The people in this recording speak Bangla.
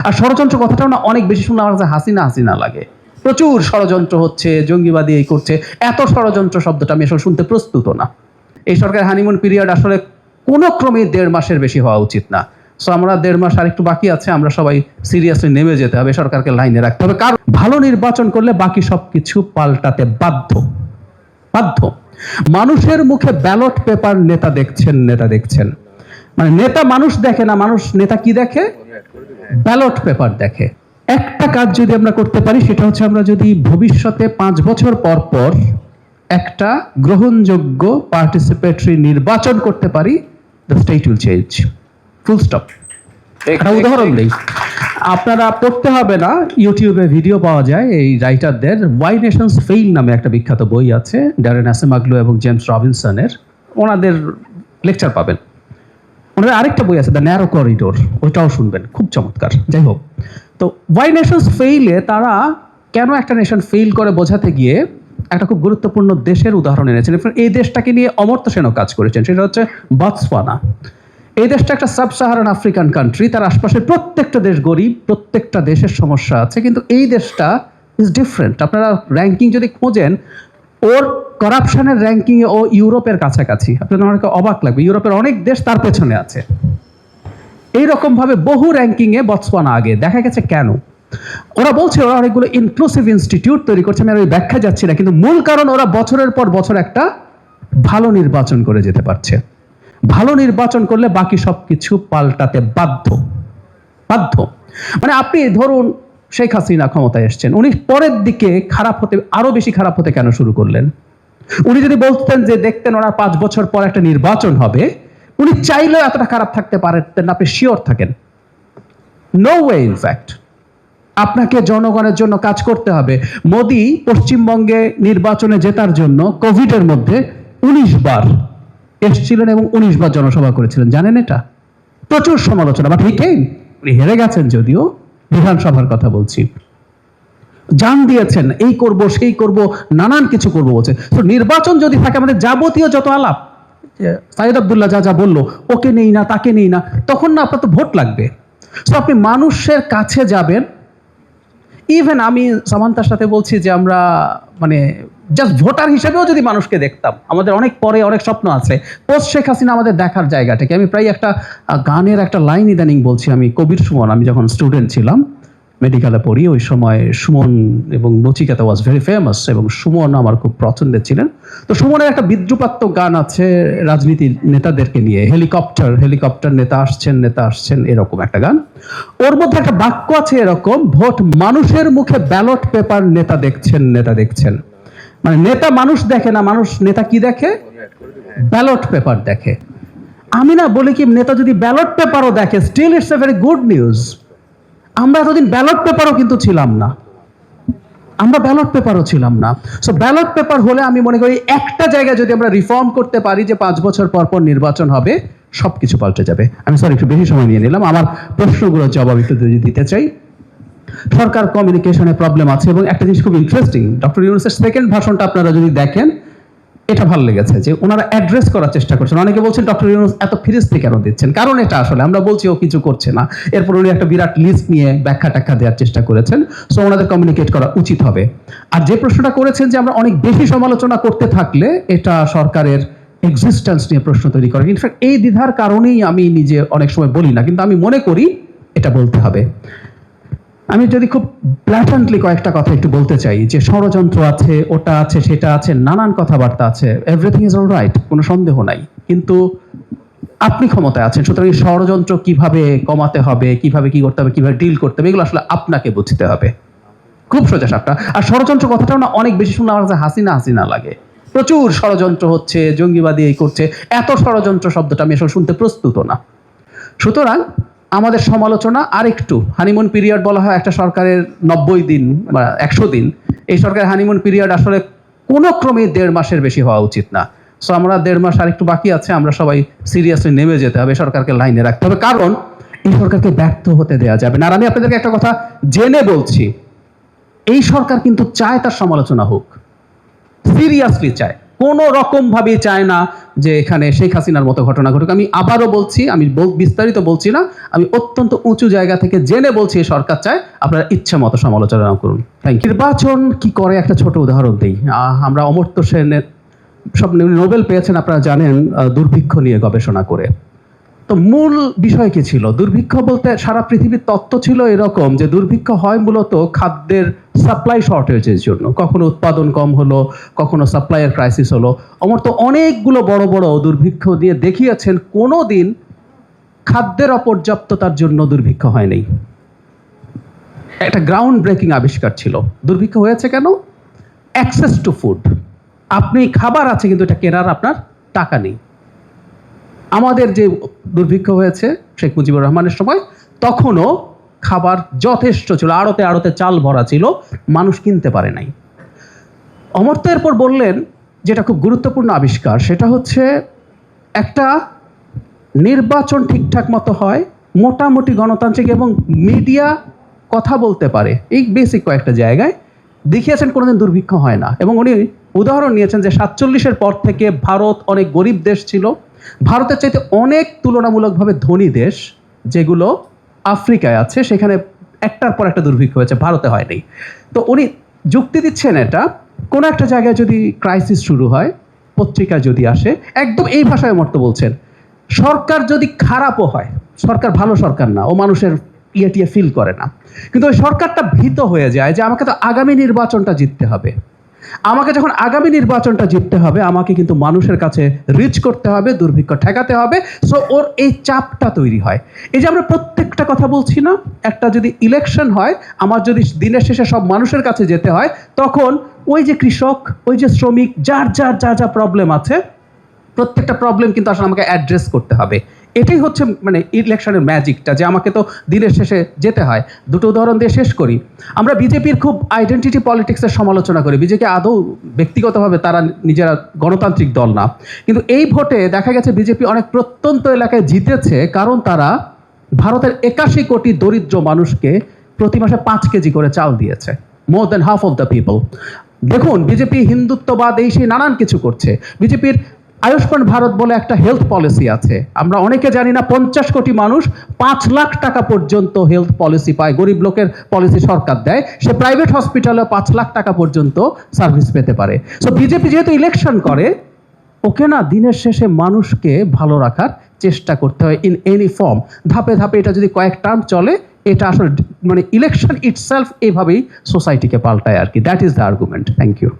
আর ষড়যন্ত্র কথাটাও না অনেক বেশি শুনলে আমার কাছে হাসিনা হাসিনা লাগে। প্রচুর ষড়যন্ত্র হচ্ছে জঙ্গিবাদী এই করছে। এত ষড়যন্ত্র শব্দটা আমি আসলে শুনতে প্রস্তুত না। এই সরকার হানিমুন পিরিয়ড আসলে কোনো ক্রমে দেড় মাসের বেশি হওয়া উচিত না। সো আমরা দেড় মাস আর একটু বাকি আছে, আমরা সবাই সিরিয়াসলি নেমে যেতে হবে, সরকারকে লাইনে রাখতে হবে। কারণ ভালো নির্বাচন করলে বাকি সব কিছু পাল্টাতে বাধ্য। বাধ্য। মানুষের মুখে ব্যালট পেপার নেতা দেখছেন নেতা দেখছেন। মানে নেতা মানুষ দেখে না, মানুষ নেতা কি দেখে? ব্যালট পেপার দেখে। একটা কাজ যদি আমরা করতে পারি সেটা হচ্ছে আমরা যদি ভবিষ্যতে পাঁচ বছর পর পর একটা গ্রহণযোগ্য পার্টিসিপেটরি নির্বাচন করতে পারি the state will change full stop একটা উদাহরণ দিই। আপনারা পড়তে হবে না ইউটিউবে ভিডিও পাওয়া যায় এই রাইটারদের ওয়াই নেশনস ফেইল নামে একটা বিখ্যাত বই আছে ড্যারেন অ্যাসেমাগলো এবং জেমস রবিনসনের ওনাদের লেকচার পাবেন। ওনাদের আরেকটা বই আছে দ্য ন্যারো করিডোর ওইটাও শুনবেন, খুব চমৎকার। যাই হোক, তো ওয়াই নেশনস ফেইলে তারা কেন একটা নেশন ফেইল করে বোঝাতে গিয়ে একটা খুব গুরুত্বপূর্ণ দেশের উদাহরণ এনেছেন এই দেশটাকে নিয়ে অমর্ত্য সেনও কাজ করেছেন, সেটা হচ্ছে বটসওয়ানা এই দেশটা একটা সাব সাহারান আফ্রিকান কান্ট্রি তার আশপাশের প্রত্যেকটা দেশ গরিব, প্রত্যেকটা দেশের সমস্যা আছে, কিন্তু এই দেশটা ইজ ডিফারেন্ট আপনারা র্যাঙ্কিং যদি খোঁজেন, ওর করাপশনের র্যাঙ্কিংয়ে ও ইউরোপের কাছাকাছি। আপনাদের অনেকে অবাক লাগবে, ইউরোপের অনেক দেশ তার পেছনে আছে। এইরকম ভাবে বহু র্যাঙ্কিংয়ে বটসওয়ানা আগে, দেখা গেছে কেন? ওরা বলছে ওরা অনেকগুলো ইনক্লুসিভ ইনস্টিটিউট তৈরি করছে, আমি আর ওই ব্যাখ্যা যাচ্ছি না, কিন্তু মূল কারণ ওরা বছরের পর বছর একটা ভালো নির্বাচন করে যেতে পারছে। ভালো নির্বাচন করলে বাকি সব কিছু পাল্টাতে বাধ্য। বাধ্য। মানে আপনি ধরুন, শেখ হাসিনা ক্ষমতায় এসছেন, উনি পরের দিকে খারাপ হতে, আরও বেশি খারাপ হতে কেন শুরু করলেন? উনি যদি বলতেন যে দেখতেন ওনার পাঁচ বছর পর একটা নির্বাচন হবে, উনি চাইলেও এতটা খারাপ থাকতে পারতেন আপনি শিওর থাকেন। নো ওয়ে ইনফ্যাক্ট আপনাকে জনগণের জন্য কাজ করতে হবে। মোদি পশ্চিমবঙ্গে নির্বাচনে জেতার জন্য কোভিডের মধ্যে উনিশ বার এসেছিলেন এবং উনিশ বার জনসভা করেছিলেন। জানেন এটা? প্রচুর সমালোচনা বা কেম উনি হেরে গেছেন যদিও। বিধানসভার কথা বলছি। জান দিয়েছেন, এই করব, সেই করব, নানান কিছু করব বলছে। তো নির্বাচন যদি থাকে আমাদের যাবতীয় যত আলাপ সাইদ আবদুল্লাহ যা যা বলল, ওকে নেই না, তাকে নেই না, তখন না আপনার তো ভোট লাগবে। তো আপনি মানুষের কাছে যাবেন। ইভেন আমি সামান্তার সাথে বলছি যে আমরা মানে জাস্ট ভোটার হিসেবেও যদি মানুষকে দেখতাম, আমাদের অনেক পরে অনেক স্বপ্ন আছে পোস্ট শেখ হাসিনা আমাদের দেখার জায়গাটাকে। আমি প্রায় একটা গানের একটা লাইন ইদানিং বলছি আমি, কবির সুমন, আমি যখন স্টুডেন্ট ছিলাম মেডিকেলে পড়ি। ওই সময় সুমন এবং নচিকেতা ওয়াজ ভেরি ফেমাস এবং সুমন আমার খুব পছন্দের ছিলেন। তো সুমনের একটা বিদ্রুপাত্মক গান আছে রাজনীতির নেতাদেরকে নিয়ে। হেলিকপ্টার হেলিকপ্টার নেতা আসছেন নেতা আসছেন, এরকম একটা গান। ওর মধ্যে একটা বাক্য আছে এরকম, ভোট মানুষের মুখে ব্যালট পেপার নেতা দেখছেন নেতা দেখছেন। মানে নেতা মানুষ দেখে না, মানুষ নেতা কি দেখে? ব্যালট পেপার দেখে। আমি না বলি কি, নেতা যদি ব্যালট পেপারও দেখে still it's a very good news আমরা এতদিন ব্যালট পেপারও কিন্তু ছিলাম না। আমরা ব্যালট পেপারও ছিলাম না। সো ব্যালট পেপার হলে আমি মনে করি একটা জায়গায় যদি আমরা রিফর্ম করতে পারি যে পাঁচ বছর পর পর নির্বাচন হবে সব কিছু পাল্টে যাবে। আমি সরি একটু বেশি সময় নিয়ে নিলাম। আমার প্রশ্নগুলোর জবাব একটু যদি দিতে চাই। সরকার কমিউনিকেশনে প্রবলেম আছে এবং একটা জিনিস খুব ইন্টারেস্টিং ডক্টর ইউনুসের সেকেন্ড ভাষণটা আপনারা যদি দেখেন এটা ভালো লেগেছে যে ওনারা অ্যাড্রেস করার চেষ্টা করছেন। অনেকে বলছেন, ডক্টর ইউনুস, এত ফিরিস্তি কেন দিচ্ছেন? কারণ এটা আসলে আমরা বলছি, ও কিছু করছে না। এরপর উনি একটা বিরাট লিস্ট নিয়ে ব্যাখ্যা ট্যাখ্যা দেওয়ার চেষ্টা করেছেন। সো ওনাদের কমিউনিকেট করা উচিত হবে। আর যে প্রশ্নটা করেছেন যে আমরা অনেক বেশি সমালোচনা করতে থাকলে, এটা সরকারের এক্সিস্টেন্স নিয়ে প্রশ্ন তৈরি করে। ইনফ্যাক্ট এই দ্বিধার কারণেই আমি নিজে অনেক সময় বলি না, কিন্তু আমি মনে করি এটা বলতে হবে। আমি যদি খুব ব্ল্যাটান্টলি কয়েকটা কথা একটু বলতে চাই, যে ষড়যন্ত্র আছে, ওটা আছে, সেটা আছে, নানান কথাবার্তা আছে এভরিথিং ইজ অল রাইট কোনো সন্দেহ নাই। কিন্তু আপনি ক্ষমতায় আছেন, সুতরাং এই ষড়যন্ত্র কীভাবে কমাতে হবে, কীভাবে কি করতে হবে, কীভাবে ডিল করতে হবে, এগুলো আসলে আপনাকে বুঝতে হবে। খুব সোজা সাপটা। আর ষড়যন্ত্র কথাটাও না অনেক বেশি শুনে আমার কাছে হাসিনা হাসিনা লাগে। প্রচুর ষড়যন্ত্র হচ্ছে, জঙ্গিবাদী এই করছে, এত ষড়যন্ত্র শব্দটা আমি আসলে শুনতে প্রস্তুত না। সুতরাং আমাদের সমালোচনা আরেকটু হানিমুন পিরিয়ড বলা হয় একটা সরকারের নব্বই দিন বা একশো দিন। এই সরকারের হানিমুন পিরিয়ড আসলে কোনো ক্রমে দেড় মাসের বেশি হওয়া উচিত না। সো আমরা দেড় মাস আরেকটু বাকি আছে, আমরা সবাই সিরিয়াসলি নেমে যেতে হবে, সরকারকে লাইনে রাখতে হবে। কারণ এই সরকারকে ব্যর্থ হতে দেওয়া যাবে না। আর আমি আপনাদেরকে একটা কথা জেনে বলছি, এই সরকার কিন্তু চায় তার সমালোচনা হোক। সিরিয়াসলি চায়। কোনো রকমভাবেই চায় না যে এখানে শেখ হাসিনার মতো ঘটনা ঘটুক। আমি আবারও বলছি, আমি বিস্তারিত বলছি না, আমি অত্যন্ত উঁচু জায়গা থেকে জেনে বলছি সরকার চায়। আপনারা ইচ্ছা মতো সমালোচনা করুন। থ্যাংক নির্বাচন কি করে? একটা ছোট উদাহরণ দিই। আমরা অমর্ত্য সেনের সব নোবেল পেয়েছেন, আপনারা জানেন দুর্ভিক্ষ নিয়ে গবেষণা করে। তো মূল বিষয় কি ছিল? দুর্ভিক্ষ বলতে সারা পৃথিবীর তত্ত্ব ছিল এরকম যে দুর্ভিক্ষ হয় মূলত খাদ্যের সাপ্লাই শর্টেজের জন্য। কখনো উৎপাদন কম হলো, কখনো সাপ্লাইয়ের ক্রাইসিস হলো। অমর তো অনেকগুলো বড় বড় দুর্ভিক্ষ দিয়ে দেখিয়েছেন কোনো দিন খাদ্যের অপর্যাপ্ততার জন্য দুর্ভিক্ষ হয়নি। একটা গ্রাউন্ড ব্রেকিং আবিষ্কার ছিল। দুর্ভিক্ষ হয়েছে কেন? অ্যাক্সেস টু ফুড আপনি খাবার আছে কিন্তু এটা কেনার আপনার টাকা নেই। আমাদের যে দুর্ভিক্ষ হয়েছে শেখ মুজিবুর রহমানের সময়, তখনও খাবার যথেষ্ট ছিল, আড়তে আড়তে চাল ভরা ছিল, মানুষ কিনতে পারে নাই। অমর্ত্য এরপর বললেন, যেটা খুব গুরুত্বপূর্ণ আবিষ্কার, সেটা হচ্ছে একটা নির্বাচন ঠিকঠাক মতো হয়, মোটামুটি গণতান্ত্রিক এবং মিডিয়া কথা বলতে পারে, এই বেসিক কয়েকটা জায়গায়। দেখিয়েছেন কোনোদিন দুর্ভিক্ষ হয় না, এবং উনি উদাহরণ নিয়েছেন যে সাতচল্লিশের পর থেকে ভারত অনেক গরিব দেশ ছিল ভারতের চাইতে অনেক তুলনামূলকভাবে ধনী দেশ যেগুলো আফ্রিকায় আছে, সেখানে একটার পর একটা দুর্ভিক্ষ হয়েছে, ভারতে হয়নি। তো উনি যুক্তি দিচ্ছেন এটা, কোনো একটা জায়গায় যদি ক্রাইসিস শুরু হয়, পত্রিকা যদি আসে, একদম এই ভাষায় মর্ত বলছেন, সরকার যদি খারাপও হয়, সরকার ভালো সরকার না, ও মানুষের ইয়ে ফিল করে না, কিন্তু ওই সরকারটা ভীত হয়ে যায় যে আমাকে তো আগামী নির্বাচনটা জিততে হবে। আমাকে যখন আগামী নির্বাচনটা জিততে হবে, আমাকে কিন্তু মানুষের কাছে রিচ করতে হবে, দুর্ভিক্ষ ঠেকাতে হবে। সো ওর এই চাপটা তৈরি হয়। এই যে আমরা প্রত্যেকটা কথা বলছি না, একটা যদি ইলেকশন হয়, আমার যদি দিনের শেষে সব মানুষের কাছে যেতে হয়, তখন ওই যে কৃষক, ওই যে শ্রমিক, যার যার, যা যা প্রবলেম আছে, প্রত্যেকটা প্রবলেম কিন্তু আসলে আমাকে অ্যাড্রেস করতে হবে। এটাই হচ্ছে মানে ইলেকশনের ম্যাজিকটা যে আমাকে তো দিনের শেষে যেতে হয়। দুটো উদাহরণ দিয়ে শেষ করি। আমরা বিজেপির খুব আইডেন্টিটি পলিটিক্সের সমালোচনা করি। বিজেপি আদৌ ব্যক্তিগতভাবে তারা নিজেরা গণতান্ত্রিক দল না। কিন্তু এই ভোটে দেখা গেছে বিজেপি অনেক প্রত্যন্ত এলাকায় জিতেছে কারণ তারা ভারতের একাশি কোটি দরিদ্র মানুষকে প্রতি মাসে পাঁচ কেজি করে চাল দিয়েছে। More than half of the people দেখুন, বিজেপি হিন্দুত্ববাদ, এই সেই নানান কিছু করছে। বিজেপির আয়ুষ্মান ভারত বলে একটা হেলথ পলিসি আছে। আমরা অনেকে জানি না, পঞ্চাশ কোটি মানুষ পাঁচ লাখ টাকা পর্যন্ত হেলথ পলিসি পায়। গরিব লোকের পলিসি সরকার দেয়। সে প্রাইভেট হসপিটালে পাঁচ লাখ টাকা পর্যন্ত সার্ভিস পেতে পারে। সো বিজেপি যেহেতু ইলেকশন করে, ওকে না দিনের শেষে মানুষকে ভালো রাখার চেষ্টা করতে হয় ইন এনি ফর্ম ধাপে ধাপে এটা যদি কয়েক টার্ম চলে, এটা আসলে মানে ইলেকশন ইটসেলফ এইভাবেই সোসাইটিকে পাল্টায় আর কি। That is the argument thank you